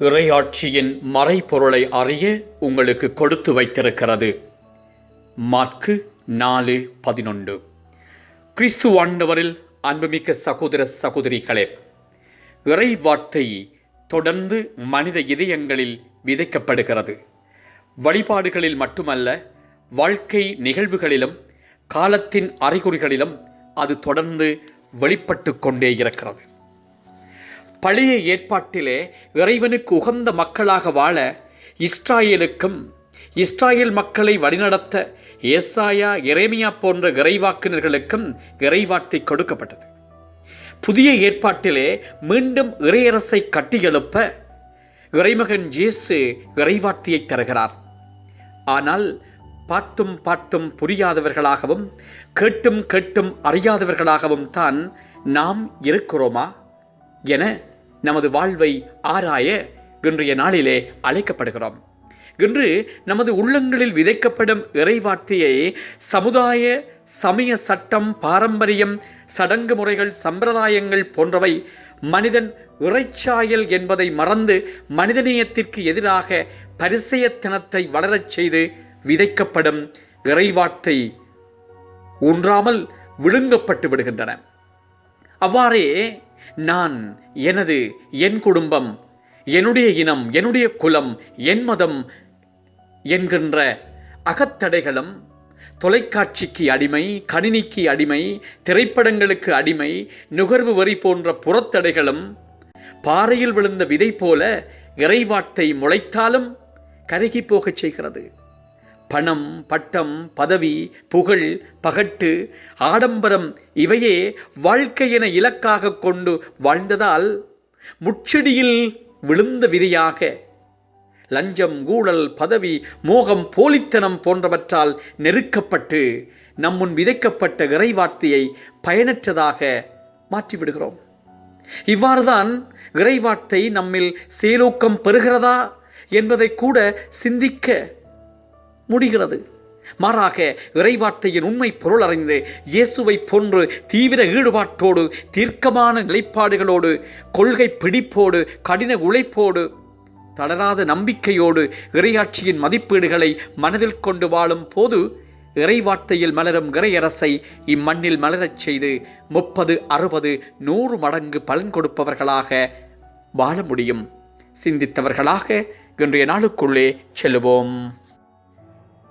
இறையாட்சியின் மறைபொருளை அறிய உங்களுக்கு கொடுத்து வைத்திருக்கிறது. மாற்கு நாலு பதினொன்று. கிறிஸ்து ஆண்டவரில் அன்புமிக்க சகோதர சகோதரிகளே இறை வார்த்தை தொடர்ந்து மனித இதயங்களில் விதைக்கப்படுகிறது. வழிபாடுகளில் மட்டுமல்ல வாழ்க்கை நிகழ்வுகளிலும் காலத்தின் அறிகுறிகளிலும் அது தொடர்ந்து வெளிப்பட்டு கொண்டே இருக்கிறது. பழைய ஏற்பாட்டிலே இறைவனுக்கு உகந்த மக்களாக வாழ இஸ்ராயேலுக்கும் இஸ்ராயேல் மக்களை வழிநடத்த ஏசாயா இறைமையா போன்ற இறைவாக்கினர்களுக்கும் இறைவார்த்தை கொடுக்கப்பட்டது. புதிய ஏற்பாட்டிலே மீண்டும் இறையரசை கட்டியெழுப்ப இறைமகன் இயேசு இறைவார்த்தையை தருகிறார். ஆனால் பார்த்தும் பார்த்தும் புரியாதவர்களாகவும் கேட்டும் கேட்டும் அறியாதவர்களாகவும் தான் நாம் இருக்கிறோமா? என நமது வாழ்வை ஆராய இன்றைய நாளிலே அழைக்கப்படுகிறோம். இன்று நமது உள்ளங்களில் விதைக்கப்படும் இறைவார்த்தையை சமுதாய சமய சட்டம் பாரம்பரியம் சடங்கு முறைகள் சம்பிரதாயங்கள் போன்றவை மனிதன் இறைச்சாயல் என்பதை மறந்து மனிதநேயத்திற்கு எதிராக பரிசயத்தனத்தை வளரச் செய்து விதைக்கப்படும் இறைவார்த்தை ஊன்றாமல் விழுங்கப்பட்டு விடுகின்றன. அவ்வாறே நான் எனது என் குடும்பம் என்னுடைய இனம் என்னுடைய குலம் என் மதம் என்கின்ற அகத்தடைகளும் தொலைக்காட்சிக்கு அடிமை கணினிக்கு அடிமை திரைப்படங்களுக்கு அடிமை நுகர்வு வரி போன்ற புறத்தடைகளும் பாறையில் விழுந்த விதை போல இறைவாட்டை முளைத்தாலும் கருகி போகச் செய்கிறது. பணம் பட்டம் பதவி புகழ் பகட்டு ஆடம்பரம் இவையே வாழ்க்கை என இலக்காக கொண்டு வாழ்ந்ததால் முச்செடியில் விழுந்த விதையாக லஞ்சம் ஊழல் பதவி மோகம் போலித்தனம் போன்றவற்றால் நெருக்கப்பட்டு நம்முன் விதைக்கப்பட்ட இறைவார்த்தையை பயனற்றதாக மாற்றிவிடுகிறோம். இவ்வாறுதான் இறைவார்த்தை நம்மில் செயலூக்கம் பெறுகிறதா என்பதை கூட சிந்திக்க முடிகிறது. மாறாக இறைவார்த்தையின் உண்மை பொருள் அறிந்து இயேசுவை போன்று தீவிர ஈடுபாட்டோடு தீர்க்கமான நிலைப்பாடுகளோடு கொள்கை பிடிப்போடு கடின உழைப்போடு தளராத நம்பிக்கையோடு இறையாட்சியின் மதிப்பீடுகளை மனதில் கொண்டு வாழும் போது இறைவார்த்தையில் மலரும் இறையரசை இம்மண்ணில் மலரச் செய்து முப்பது அறுபது நூறு மடங்கு பலன் கொடுப்பவர்களாக வாழ முடியும். சிந்தித்தவர்களாக இன்றைய நாளுக்குள்ளே செல்லுவோம்.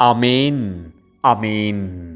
Amen. Amen.